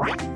What?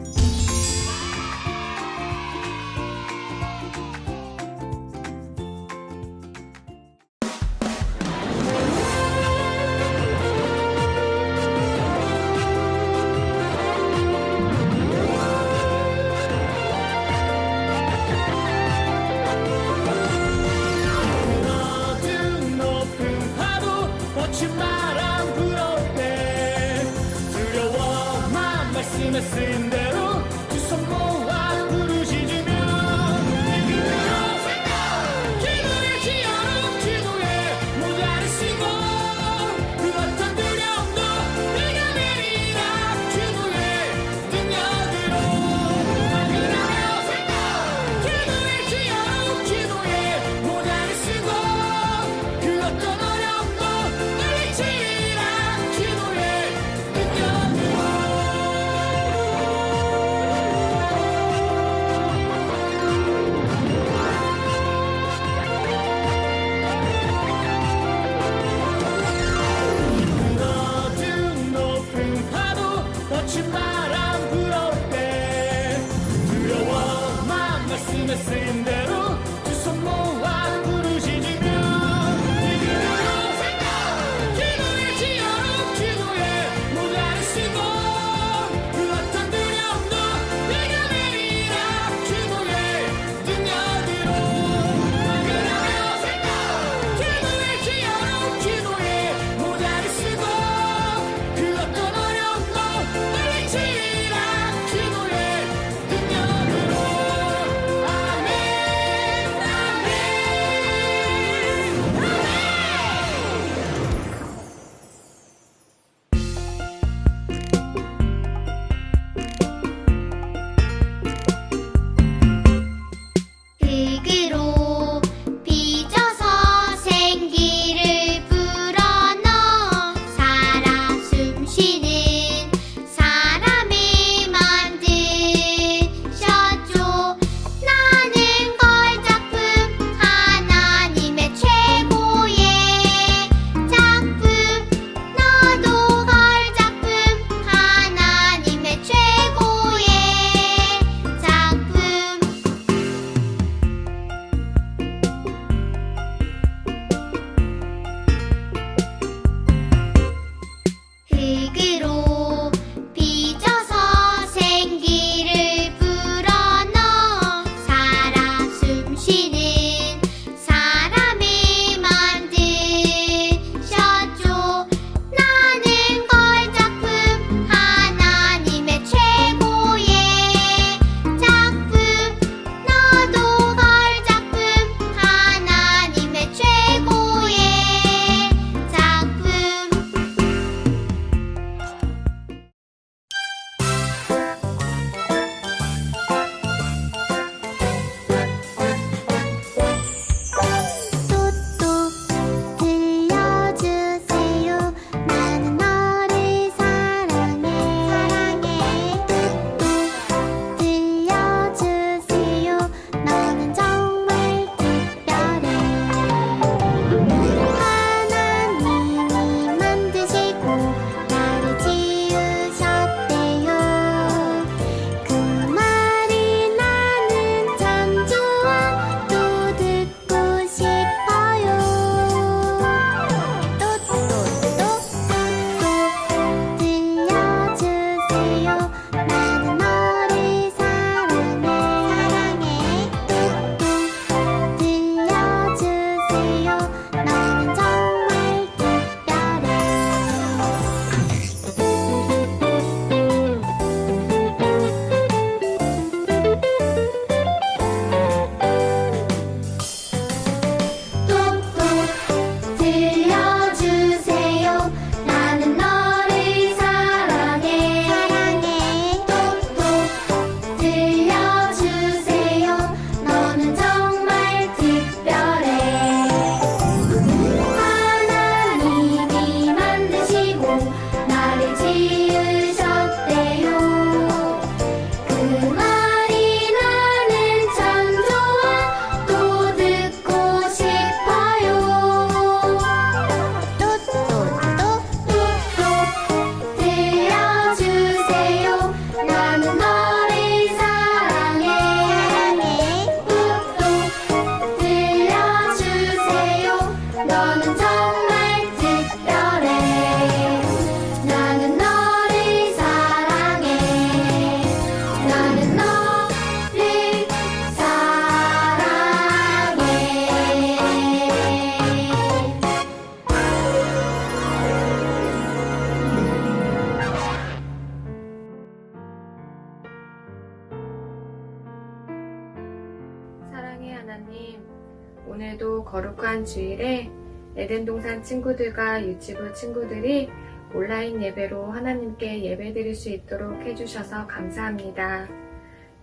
주일에 에덴 동산 친구들과 유치부 친구들이 온라인 예배로 하나님께 예배 드릴 수 있도록 해주셔서 감사합니다.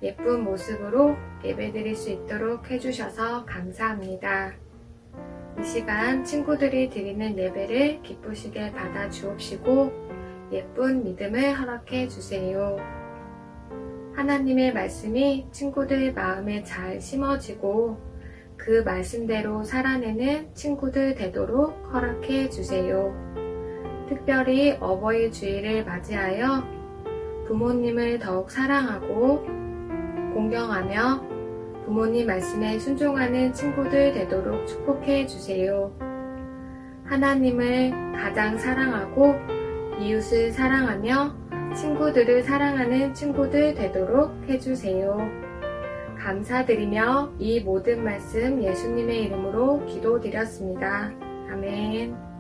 예쁜 모습으로 예배 드릴 수 있도록 해주셔서 감사합니다. 이 시간 친구들이 드리는 예배를 기쁘시게 받아 주옵시고 예쁜 믿음을 허락해 주세요. 하나님의 말씀이 친구들 마음에 잘 심어지고 그 말씀대로 살아내는 친구들 되도록 허락해 주세요. 특별히 어버이 주일을 맞이하여 부모님을 더욱 사랑하고 공경하며 부모님 말씀에 순종하는 친구들 되도록 축복해 주세요. 하나님을 가장 사랑하고 이웃을 사랑하며 친구들을 사랑하는 친구들 되도록 해주세요. 감사드리며 이 모든 말씀 예수님의 이름으로 기도드렸습니다. 아멘.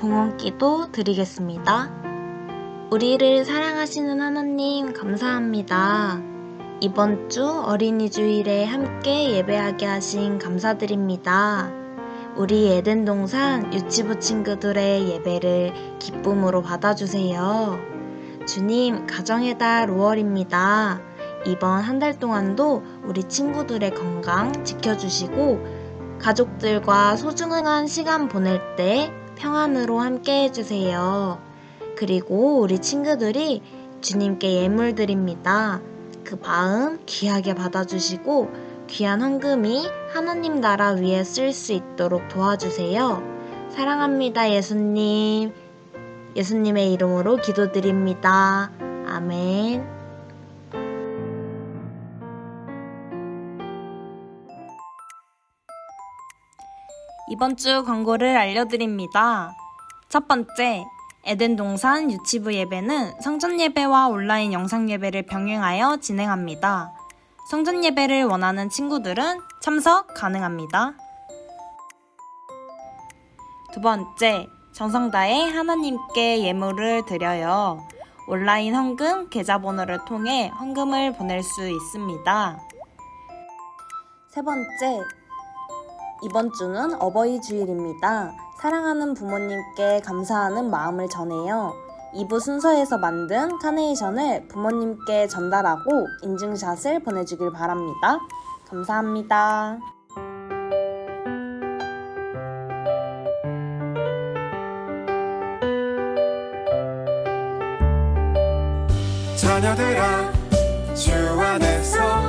봉헌기도 드리겠습니다. 우리를 사랑하시는 하나님 감사합니다. 이번 주 어린이 주일에 함께 예배하게 하신 감사드립니다. 우리 에덴 동산 유치부 친구들의 예배를 기쁨으로 받아주세요. 주님, 가정의 달 5월입니다. 이번 한 달 동안도 우리 친구들의 건강 지켜주시고 가족들과 소중한 시간 보낼 때 평안으로 함께 해주세요. 그리고 우리 친구들이 주님께 예물 드립니다. 그 마음 귀하게 받아주시고 귀한 헌금이 하나님 나라 위에 쓸 수 있도록 도와주세요. 사랑합니다, 예수님. 예수님의 이름으로 기도드립니다. 아멘. 이번 주 광고를 알려드립니다. 첫 번째, 에덴 동산 유치부 예배는 성전 예배와 온라인 영상 예배를 병행하여 진행합니다. 성전 예배를 원하는 친구들은 참석 가능합니다. 두 번째, 정성 다해 하나님께 예물을 드려요. 온라인 헌금 계좌번호를 통해 헌금을 보낼 수 있습니다. 세 번째, 이번 주는 어버이 주일입니다. 사랑하는 부모님께 감사하는 마음을 전해요. 2부 순서에서 만든 카네이션을 부모님께 전달하고 인증샷을 보내주길 바랍니다. 감사합니다. 자녀들아 주 안에서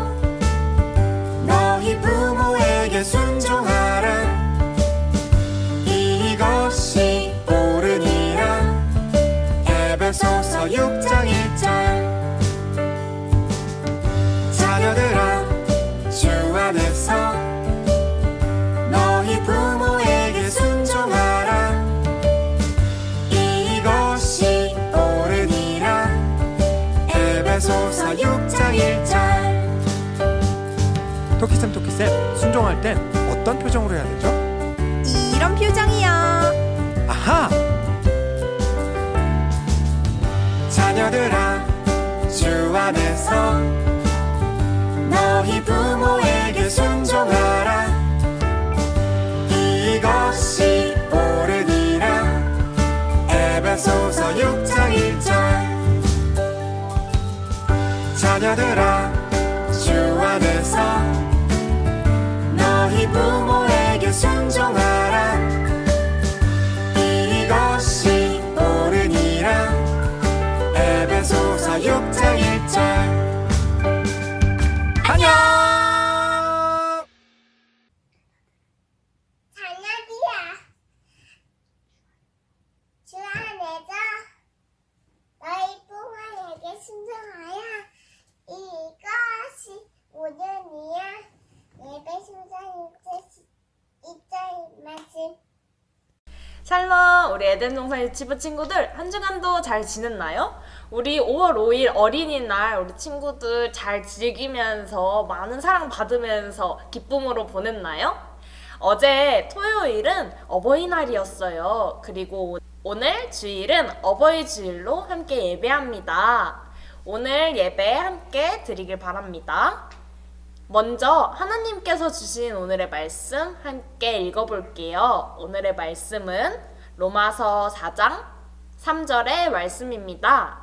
토끼쌤 토끼쌤 순종할 땐 어떤 표정으로 해야 되죠? 이런 표정이요. 아하! 자녀들아 주 안에서 너희 부모에게 순종하라 이것이 옳으니라 에베소서 6장 1절 자녀들아 샬롬 우리 에덴 동산 유치부 친구들 한 주간도 잘 지냈나요? 우리 5월 5일 어린이날 우리 친구들 잘 즐기면서 많은 사랑 받으면서 기쁨으로 보냈나요? 어제 토요일은 어버이날이었어요. 그리고 오늘 주일은 어버이 주일로 함께 예배합니다. 오늘 예배 함께 드리길 바랍니다. 먼저 하나님께서 주신 오늘의 말씀 함께 읽어볼게요. 오늘의 말씀은 로마서 4장 3절의 말씀입니다.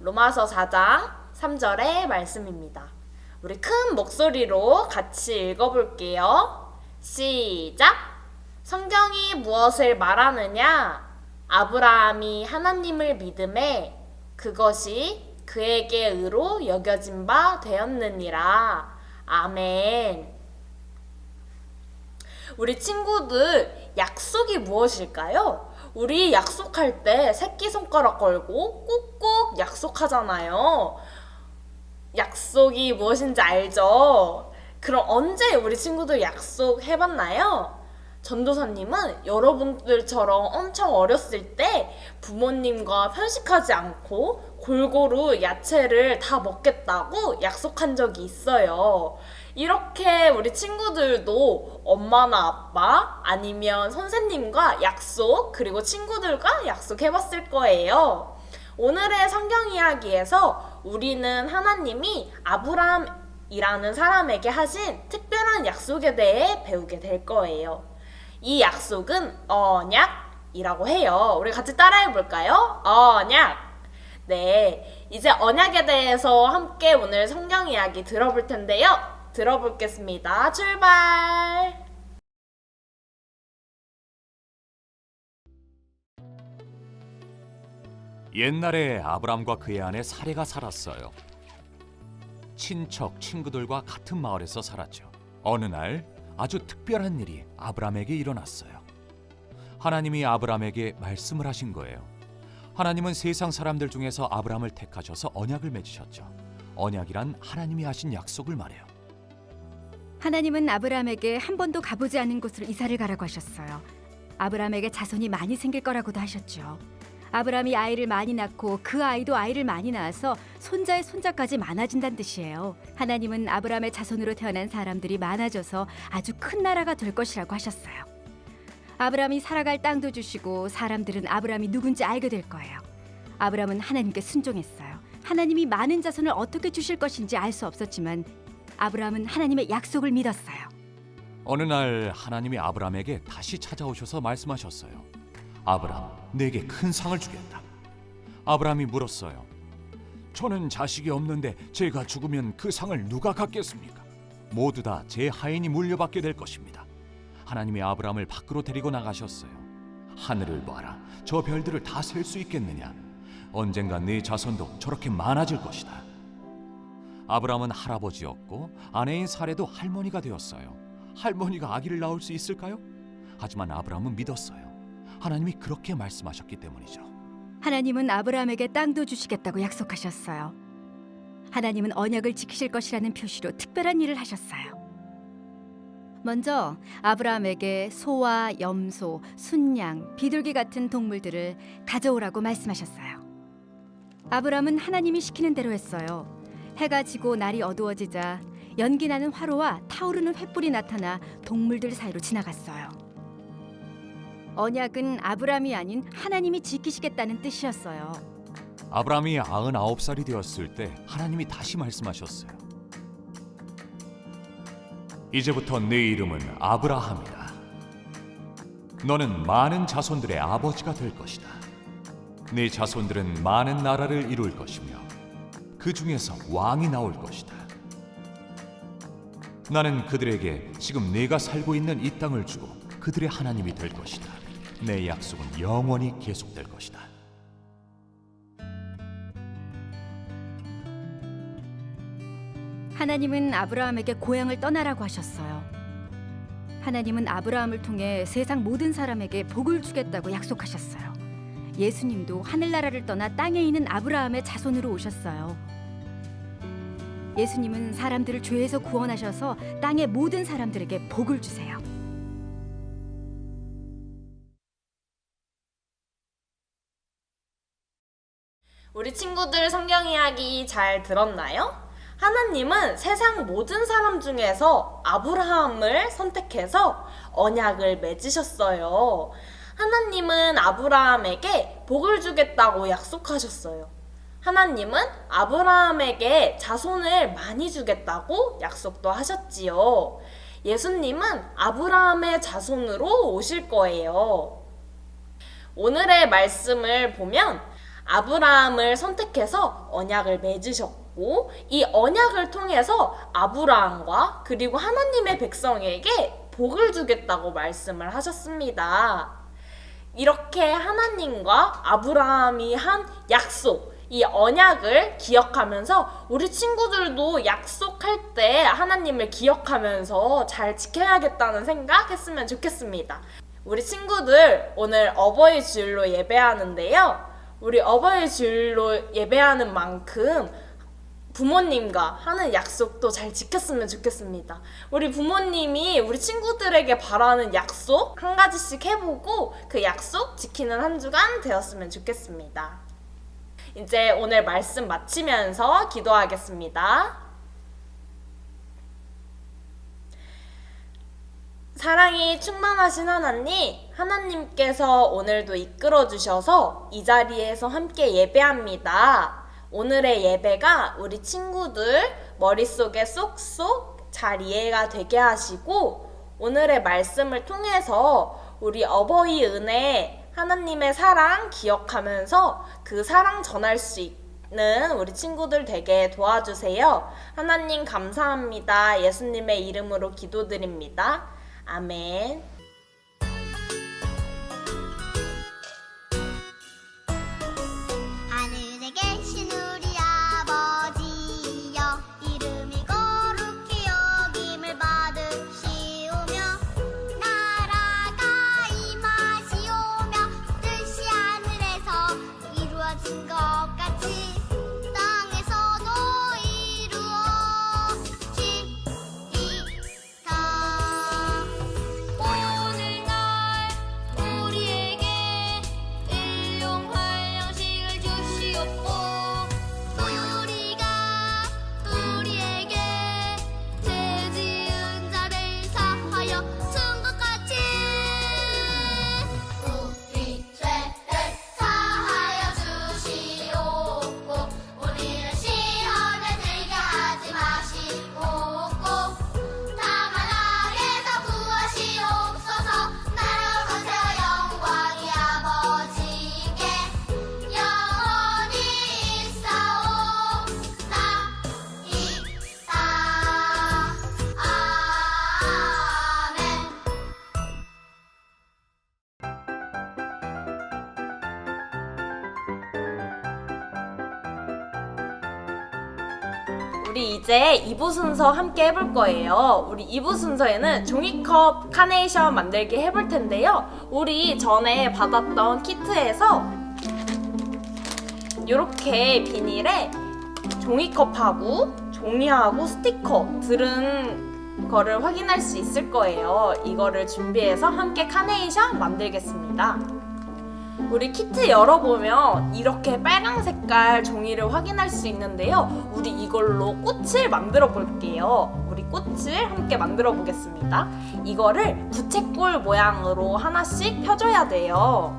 로마서 4장 3절의 말씀입니다. 우리 큰 목소리로 같이 읽어볼게요. 시작! 성경이 무엇을 말하느냐? 아브라함이 하나님을 믿음에 그것이 그에게 의로 여겨진 바 되었느니라. 아멘. 우리 친구들 약속이 무엇일까요? 우리 약속할 때 새끼손가락 걸고 꾹꾹 약속하잖아요. 약속이 무엇인지 알죠? 그럼 언제 우리 친구들 약속 해봤나요? 전도사님은 여러분들처럼 엄청 어렸을 때 부모님과 편식하지 않고 골고루 야채를 다 먹겠다고 약속한 적이 있어요. 이렇게 우리 친구들도 엄마나 아빠 아니면 선생님과 약속 그리고 친구들과 약속해봤을 거예요. 오늘의 성경 이야기에서 우리는 하나님이 아브라함이라는 사람에게 하신 특별한 약속에 대해 배우게 될 거예요. 이 약속은 언약이라고 해요. 우리 같이 따라해 볼까요? 언약. 네, 이제 언약에 대해서 함께 오늘 성경 이야기 들어볼 텐데요. 들어보겠습니다. 출발! 옛날에 아브람과 그의 아내 사레가 살았어요. 친척 친구들과 같은 마을에서 살았죠. 어느 날 아주 특별한 일이 아브람에게 일어났어요. 하나님이 아브람에게 말씀을 하신 거예요. 하나님은 세상 사람들 중에서 아브람을 택하셔서 언약을 맺으셨죠. 언약이란 하나님이 하신 약속을 말해요. 하나님은 아브라함에게 한 번도 가보지 않은 곳으로 이사를 가라고 하셨어요. 아브라함에게 자손이 많이 생길 거라고도 하셨죠. 아브라함이 아이를 많이 낳고 그 아이도 아이를 많이 낳아서 손자의 손자까지 많아진다는 뜻이에요. 하나님은 아브라함의 자손으로 태어난 사람들이 많아져서 아주 큰 나라가 될 것이라고 하셨어요. 아브라함이 살아갈 땅도 주시고 사람들은 아브라함이 누군지 알게 될 거예요. 아브라함은 하나님께 순종했어요. 하나님이 많은 자손을 어떻게 주실 것인지 알 수 없었지만 아브라함은 하나님의 약속을 믿었어요. 어느 날 하나님이 아브람에게 다시 찾아오셔서 말씀하셨어요. 아브람, 내게 큰 상을 주겠다. 아브람이 물었어요. 저는 자식이 없는데 제가 죽으면 그 상을 누가 갖겠습니까? 모두 다 제 하인이 물려받게 될 것입니다. 하나님이 아브람을 밖으로 데리고 나가셨어요. 하늘을 봐라. 저 별들을 다 셀 수 있겠느냐? 언젠가 네 자손도 저렇게 많아질 것이다. 아브람은 할아버지였고 아내인 사례도 할머니가 되었어요. 할머니가 아기를 낳을 수 있을까요? 하지만 아브람은 믿었어요. 하나님이 그렇게 말씀하셨기 때문이죠. 하나님은 아브라함에게 땅도 주시겠다고 약속하셨어요. 하나님은 언약을 지키실 것이라는 표시로 특별한 일을 하셨어요. 먼저 아브라함에게 소와 염소, 순양, 비둘기 같은 동물들을 가져오라고 말씀하셨어요. 아브라함은 하나님이 시키는 대로 했어요. 해가 지고 날이 어두워지자 연기 나는 화로와 타오르는 횃불이 나타나 동물들 사이로 지나갔어요. 언약은 아브라함이 아닌 하나님이 지키시겠다는 뜻이었어요. 아브람이 99살이 되었을 때 하나님이 다시 말씀하셨어요. 이제부터 네 이름은 아브라함이다. 너는 많은 자손들의 아버지가 될 것이다. 네 자손들은 많은 나라를 이룰 것이며 그 중에서 왕이 나올 것이다. 나는 그들에게 지금 네가 살고 있는 이 땅을 주고 그들의 하나님이 될 것이다. 내 약속은 영원히 계속될 것이다. 하나님은 아브라함에게 고향을 떠나라고 하셨어요. 하나님은 아브라함을 통해 세상 모든 사람에게 복을 주겠다고 약속하셨어요. 예수님도 하늘나라를 떠나 땅에 있는 아브라함의 자손으로 오셨어요. 예수님은 사람들을 죄에서 구원하셔서 땅의 모든 사람들에게 복을 주세요. 우리 친구들 성경 이야기 잘 들었나요? 하나님은 세상 모든 사람 중에서 아브라함을 선택해서 언약을 맺으셨어요. 하나님은 아브라함에게 복을 주겠다고 약속하셨어요. 하나님은 아브라함에게 자손을 많이 주겠다고 약속도 하셨지요. 예수님은 아브라함의 자손으로 오실 거예요. 오늘의 말씀을 보면 아브라함을 선택해서 언약을 맺으셨고 이 언약을 통해서 아브라함과 그리고 하나님의 백성에게 복을 주겠다고 말씀을 하셨습니다. 이렇게 하나님과 아브라함이 한 약속, 이 언약을 기억하면서 우리 친구들도 약속할 때 하나님을 기억하면서 잘 지켜야겠다는 생각 했으면 좋겠습니다. 우리 친구들 오늘 어버이 주일로 예배하는데요. 우리 어버이 주일로 예배하는 만큼 부모님과 하는 약속도 잘 지켰으면 좋겠습니다. 우리 부모님이 우리 친구들에게 바라는 약속 한 가지씩 해보고 그 약속 지키는 한 주간 되었으면 좋겠습니다. 이제 오늘 말씀 마치면서 기도하겠습니다. 사랑이 충만하신 하나님, 하나님께서 오늘도 이끌어 주셔서 이 자리에서 함께 예배합니다. 오늘의 예배가 우리 친구들 머릿속에 쏙쏙 잘 이해가 되게 하시고 오늘의 말씀을 통해서 우리 어버이 은혜 하나님의 사랑 기억하면서 그 사랑 전할 수 있는 우리 친구들 되게 도와주세요. 하나님 감사합니다. 예수님의 이름으로 기도드립니다. 아멘. 우리 이제 2부 순서 함께 해볼 거예요. 우리 2부 순서에는 종이컵 카네이션 만들기 해볼 텐데요. 우리 전에 받았던 키트에서 이렇게 비닐에 종이컵하고 종이하고 스티커 들은 거를 확인할 수 있을 거예요. 이거를 준비해서 함께 카네이션 만들겠습니다. 우리 키트 열어보면 이렇게 빨강 색깔 종이를 확인할 수 있는데요. 우리 이걸로 꽃을 만들어 볼게요. 우리 꽃을 함께 만들어 보겠습니다. 이거를 부채꼴 모양으로 하나씩 펴줘야 돼요.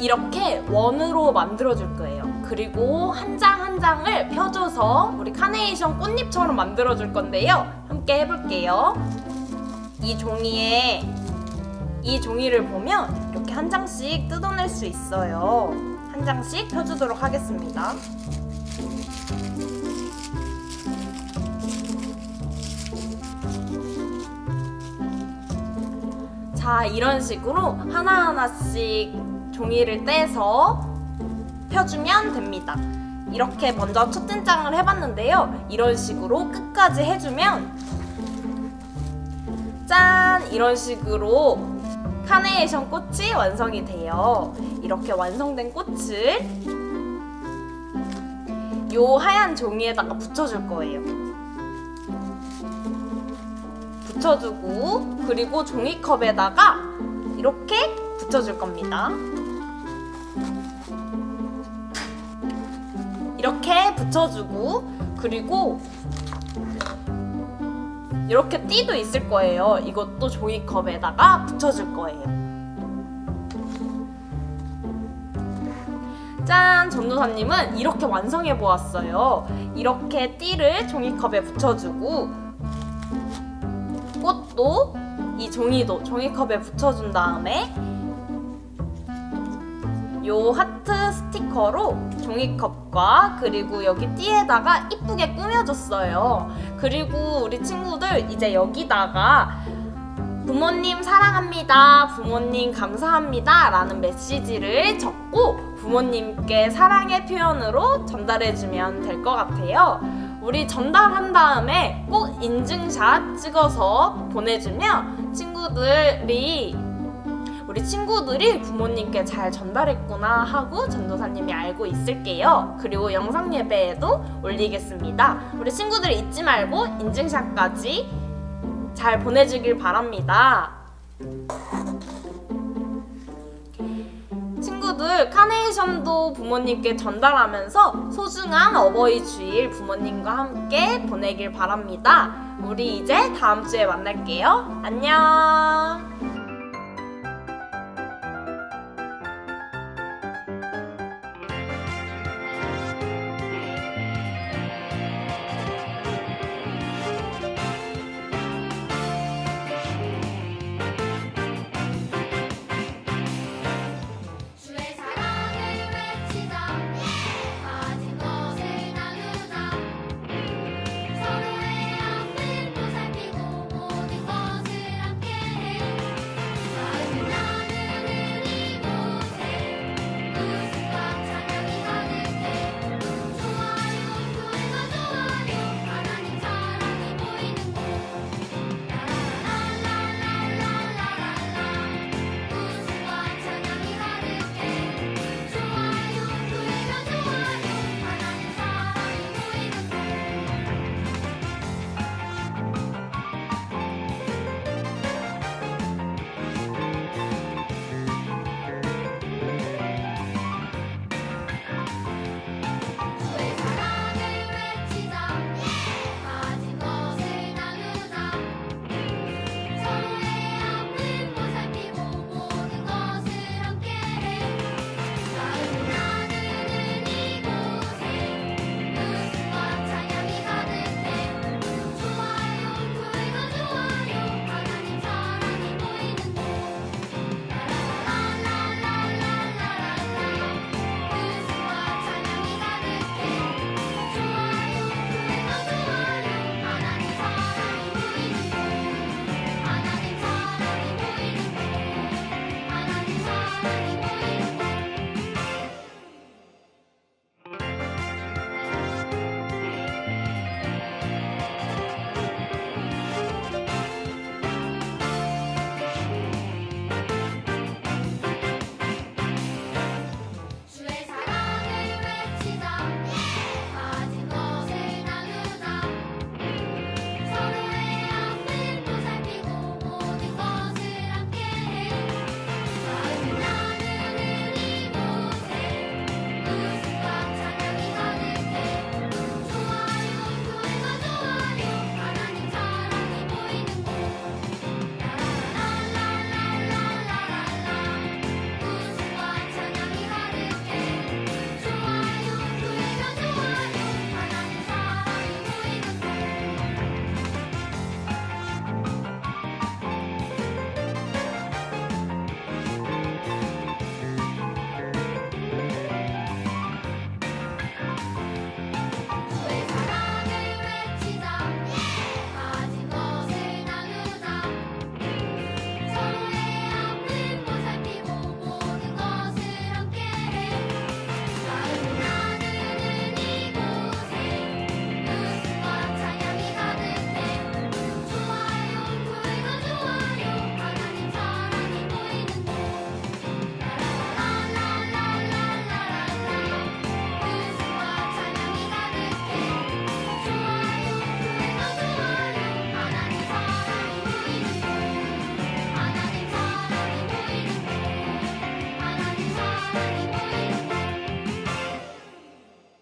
이렇게 원으로 만들어 줄 거예요. 그리고 한 장 한 장을 펴줘서 우리 카네이션 꽃잎처럼 만들어 줄 건데요. 함께 해볼게요. 이 종이에 이 종이를 보면 이렇게 한 장씩 뜯어낼 수 있어요. 한 장씩 펴주도록 하겠습니다. 자, 이런 식으로 하나하나씩 종이를 떼서 펴주면 됩니다. 이렇게 먼저 첫째 장을 해봤는데요. 이런 식으로 끝까지 해주면 짠! 이런 식으로 카네이션 꽃이 완성이 돼요. 이렇게 완성된 꽃을 요 하얀 종이에다가 붙여줄 거예요. 붙여주고 그리고 종이컵에다가 이렇게 붙여줄 겁니다. 이렇게 붙여주고 그리고 이렇게 띠도 있을 거예요. 이것도 종이컵에다가 붙여줄 거예요. 짠! 전도사님은 이렇게 완성해 보았어요. 이렇게 띠를 종이컵에 붙여주고 꽃도 이 종이도 종이컵에 붙여준 다음에 요 하트 스티커로 종이컵과 그리고 여기 띠에다가 이쁘게 꾸며줬어요. 그리고 우리 친구들 이제 여기다가 부모님 사랑합니다. 부모님 감사합니다. 라는 메시지를 적고 부모님께 사랑의 표현으로 전달해주면 될 것 같아요. 우리 전달한 다음에 꼭 인증샷 찍어서 보내주면 친구들이 우리 친구들이 부모님께 잘 전달했구나 하고 전도사님이 알고 있을게요. 그리고 영상 예배에도 올리겠습니다. 우리 친구들 잊지 말고 인증샷까지 잘 보내주길 바랍니다. 친구들 카네이션도 부모님께 전달하면서 소중한 어버이 주일 부모님과 함께 보내길 바랍니다. 우리 이제 다음 주에 만날게요. 안녕.